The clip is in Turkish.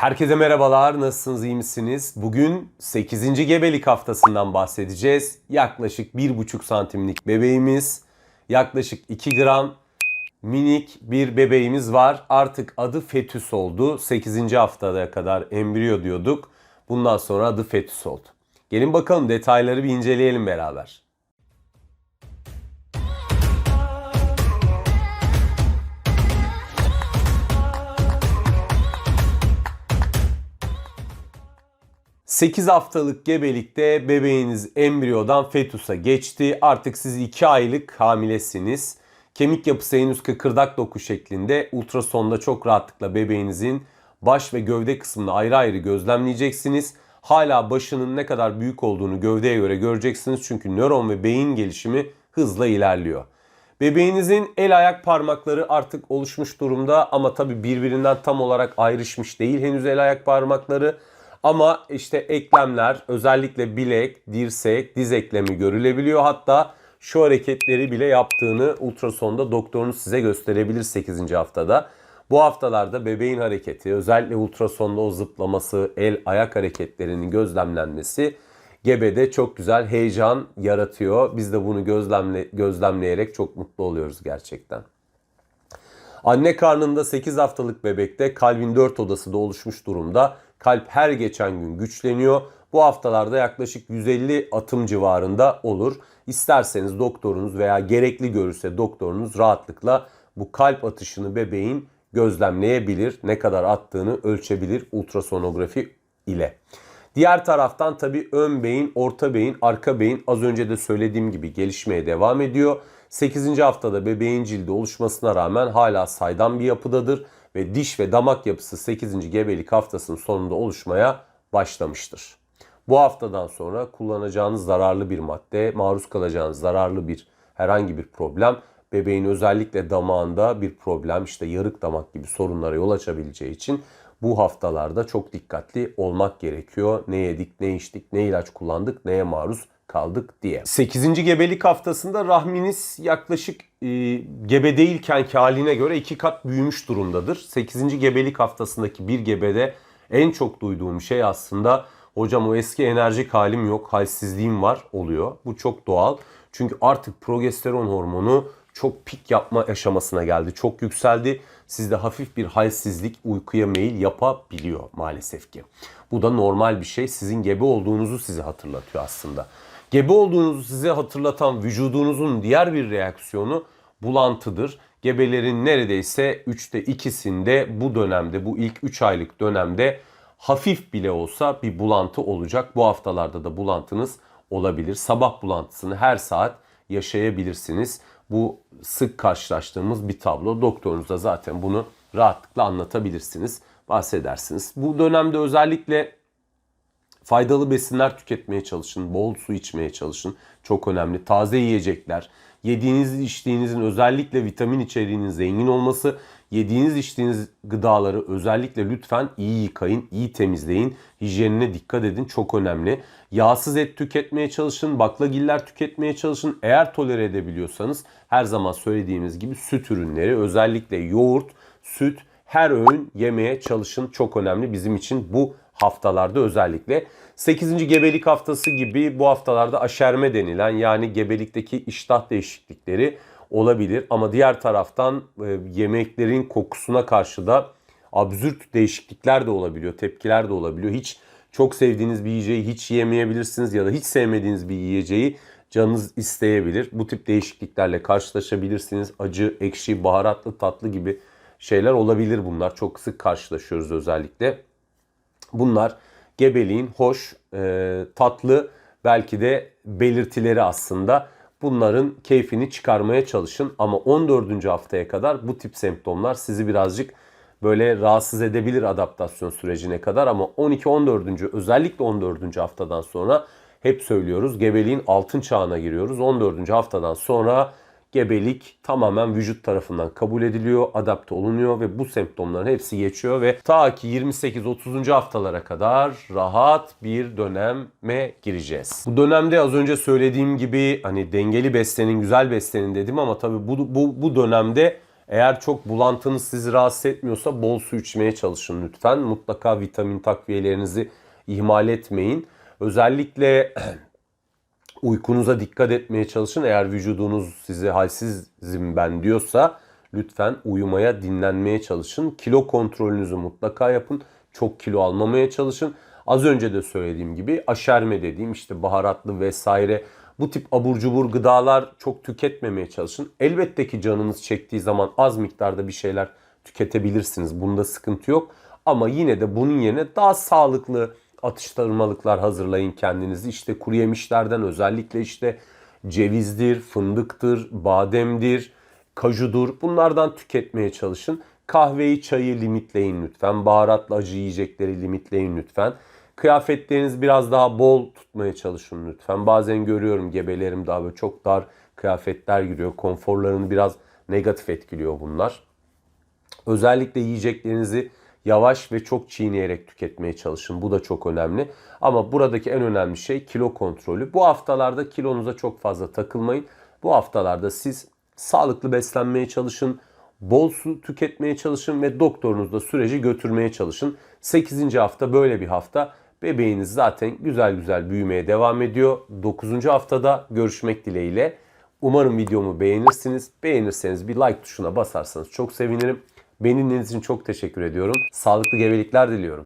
Herkese merhabalar, nasılsınız, iyi misiniz? Bugün 8. gebelik haftasından bahsedeceğiz. Yaklaşık 1,5 santimlik bebeğimiz, yaklaşık 2 gram minik bir bebeğimiz var. Artık adı fetüs oldu. 8. haftada kadar embriyo diyorduk. Bundan sonra adı fetüs oldu. Gelin bakalım detayları bir inceleyelim beraber. ...8 haftalık gebelikte bebeğiniz embriyodan fetüse geçti. Artık siz 2 aylık hamilesiniz. Kemik yapısı henüz kıkırdak doku şeklinde ultrasonda çok rahatlıkla bebeğinizin baş ve gövde kısmını ayrı ayrı gözlemleyeceksiniz. Hala başının ne kadar büyük olduğunu gövdeye göre göreceksiniz. Çünkü nöron ve beyin gelişimi hızla ilerliyor. Bebeğinizin el ayak parmakları artık oluşmuş durumda ama tabi birbirinden tam olarak ayrışmış değil henüz el ayak parmakları. Ama işte eklemler özellikle bilek, dirsek, diz eklemi görülebiliyor. Hatta şu hareketleri bile yaptığını ultrasonda doktorunuz size gösterebilir 8. haftada. Bu haftalarda bebeğin hareketi özellikle ultrasonda o zıplaması, el ayak hareketlerinin gözlemlenmesi gebede çok güzel heyecan yaratıyor. Biz de bunu gözlemle, gözlemleyerek çok mutlu oluyoruz gerçekten. Anne karnında 8 haftalık bebekte kalbin 4 odası da oluşmuş durumda. Kalp her geçen gün güçleniyor. Bu haftalarda yaklaşık 150 atım civarında olur. İsterseniz doktorunuz veya gerekli görürse doktorunuz rahatlıkla bu kalp atışını bebeğin gözlemleyebilir. Ne kadar attığını ölçebilir ultrasonografi ile. Diğer taraftan tabi ön beyin, orta beyin, arka beyin az önce de söylediğim gibi gelişmeye devam ediyor. 8. haftada bebeğin cildi oluşmasına rağmen hala saydam bir yapıdadır ve diş ve damak yapısı 8. gebelik haftasının sonunda oluşmaya başlamıştır. Bu haftadan sonra kullanacağınız zararlı bir madde, maruz kalacağınız zararlı bir herhangi bir problem bebeğin özellikle damağında bir problem işte yarık damak gibi sorunlara yol açabileceği için bu haftalarda çok dikkatli olmak gerekiyor. Ne yedik, ne içtik, ne ilaç kullandık, neye maruz kaldık diye. 8. gebelik haftasında rahminiz yaklaşık e, gebe değilkenki haline göre iki kat büyümüş durumdadır. 8. gebelik haftasındaki bir gebede en çok duyduğum şey aslında hocam o eski enerjik halim yok, halsizliğim var oluyor. Bu çok doğal. Çünkü artık progesteron hormonu çok pik yapma aşamasına geldi. Çok yükseldi. Sizde hafif bir halsizlik uykuya meyil yapabiliyor maalesef ki. Bu da normal bir şey. Sizin gebe olduğunuzu size hatırlatıyor aslında. Gebe olduğunuzu size hatırlatan vücudunuzun diğer bir reaksiyonu bulantıdır. Gebelerin neredeyse 3'te 2'sinde bu dönemde, bu ilk 3 aylık dönemde hafif bile olsa bir bulantı olacak. Bu haftalarda da bulantınız olabilir. Sabah bulantısını her saat yaşayabilirsiniz. Bu sık karşılaştığımız bir tablo. Doktorunuza zaten bunu rahatlıkla anlatabilirsiniz, bahsedersiniz. Bu dönemde özellikle faydalı besinler tüketmeye çalışın, bol su içmeye çalışın. Çok önemli. Taze yiyecekler, yediğiniz içtiğinizin özellikle vitamin içeriğinin zengin olması, yediğiniz içtiğiniz gıdaları özellikle lütfen iyi yıkayın, iyi temizleyin. Hijyenine dikkat edin çok önemli. Yağsız et tüketmeye çalışın, baklagiller tüketmeye çalışın. Eğer tolere edebiliyorsanız her zaman söylediğimiz gibi süt ürünleri özellikle yoğurt, süt her öğün yemeye çalışın. Çok önemli bizim için bu haftalarda özellikle. 8. gebelik haftası gibi bu haftalarda aşerme denilen yani gebelikteki iştah değişiklikleri olabilir. Ama diğer taraftan e, yemeklerin kokusuna karşı da absürt değişiklikler de olabiliyor, tepkiler de olabiliyor. Hiç çok sevdiğiniz bir yiyeceği hiç yiyemeyebilirsiniz ya da hiç sevmediğiniz bir yiyeceği canınız isteyebilir. Bu tip değişikliklerle karşılaşabilirsiniz. Acı, ekşi, baharatlı, tatlı gibi şeyler olabilir bunlar. Çok sık karşılaşıyoruz özellikle. Bunlar gebeliğin hoş, e, tatlı belki de belirtileri aslında. Bunların keyfini çıkarmaya çalışın ama 14. haftaya kadar bu tip semptomlar sizi birazcık böyle rahatsız edebilir adaptasyon sürecine kadar ama 12-14. özellikle 14. haftadan sonra hep söylüyoruz gebeliğin altın çağına giriyoruz. 14. haftadan sonra gebelik tamamen vücut tarafından kabul ediliyor, adapte olunuyor ve bu semptomların hepsi geçiyor ve ta ki 28-30. haftalara kadar rahat bir döneme gireceğiz. Bu dönemde az önce söylediğim gibi hani dengeli beslenin, güzel beslenin dedim ama tabii bu, bu, bu dönemde Eğer çok bulantınız sizi rahatsız etmiyorsa bol su içmeye çalışın lütfen. Mutlaka vitamin takviyelerinizi ihmal etmeyin. Özellikle uykunuza dikkat etmeye çalışın. Eğer vücudunuz size halsizim ben diyorsa lütfen uyumaya, dinlenmeye çalışın. Kilo kontrolünüzü mutlaka yapın. Çok kilo almamaya çalışın. Az önce de söylediğim gibi aşerme dediğim işte baharatlı vesaire bu tip abur cubur gıdalar çok tüketmemeye çalışın. Elbette ki canınız çektiği zaman az miktarda bir şeyler tüketebilirsiniz. Bunda sıkıntı yok. Ama yine de bunun yerine daha sağlıklı atıştırmalıklar hazırlayın kendinizi. İşte kuru yemişlerden özellikle işte cevizdir, fındıktır, bademdir, kajudur. Bunlardan tüketmeye çalışın. Kahveyi, çayı limitleyin lütfen. Baharatlı acı yiyecekleri limitleyin lütfen. Kıyafetleriniz biraz daha bol tutmaya çalışın lütfen. Bazen görüyorum gebelerim daha böyle çok dar kıyafetler giriyor. Konforlarını biraz negatif etkiliyor bunlar. Özellikle yiyeceklerinizi yavaş ve çok çiğneyerek tüketmeye çalışın. Bu da çok önemli. Ama buradaki en önemli şey kilo kontrolü. Bu haftalarda kilonuza çok fazla takılmayın. Bu haftalarda siz sağlıklı beslenmeye çalışın. Bol su tüketmeye çalışın ve doktorunuzda süreci götürmeye çalışın. 8. hafta böyle bir hafta. Bebeğiniz zaten güzel güzel büyümeye devam ediyor. 9. haftada görüşmek dileğiyle. Umarım videomu beğenirsiniz. Beğenirseniz bir like tuşuna basarsanız çok sevinirim. Beni dinlediğiniz için çok teşekkür ediyorum. Sağlıklı gebelikler diliyorum.